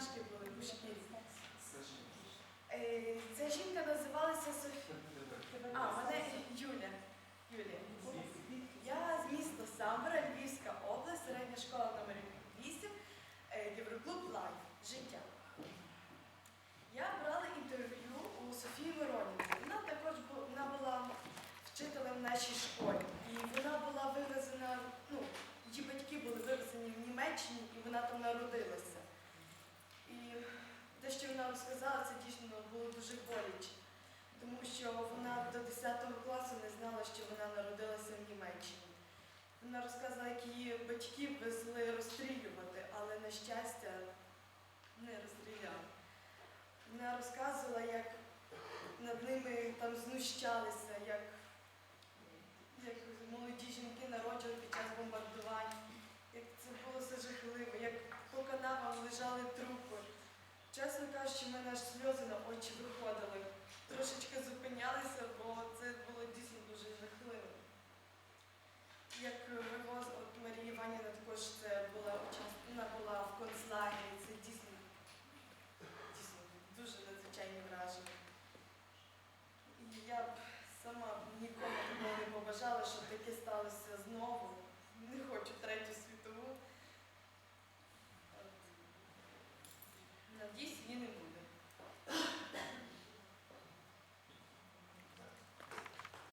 шкірі. Е, Ця жінка називалася Софія. А, мене Юля. Юлія. Я з міста Самбора, Львівська область, середня школа номер 8, е, Євроклуб Лайф. Життя. Я брала інтерв'ю у Софії Миронівни. Вона також вона була вчителем в нашій школі. І вона була вивезена, ну, її батьки були вивезені в Німеччині, і вона там народилася. Вона розказала, як її батьки везли розстрілювати, але, на щастя, не розстріляли. Вона розказувала, як над ними там знущалися, як як молоді жінки народжували під час бомбардувань. Як це було все жахливо, як по канавам лежали трупи. Чесно кажучи, мене аж як е,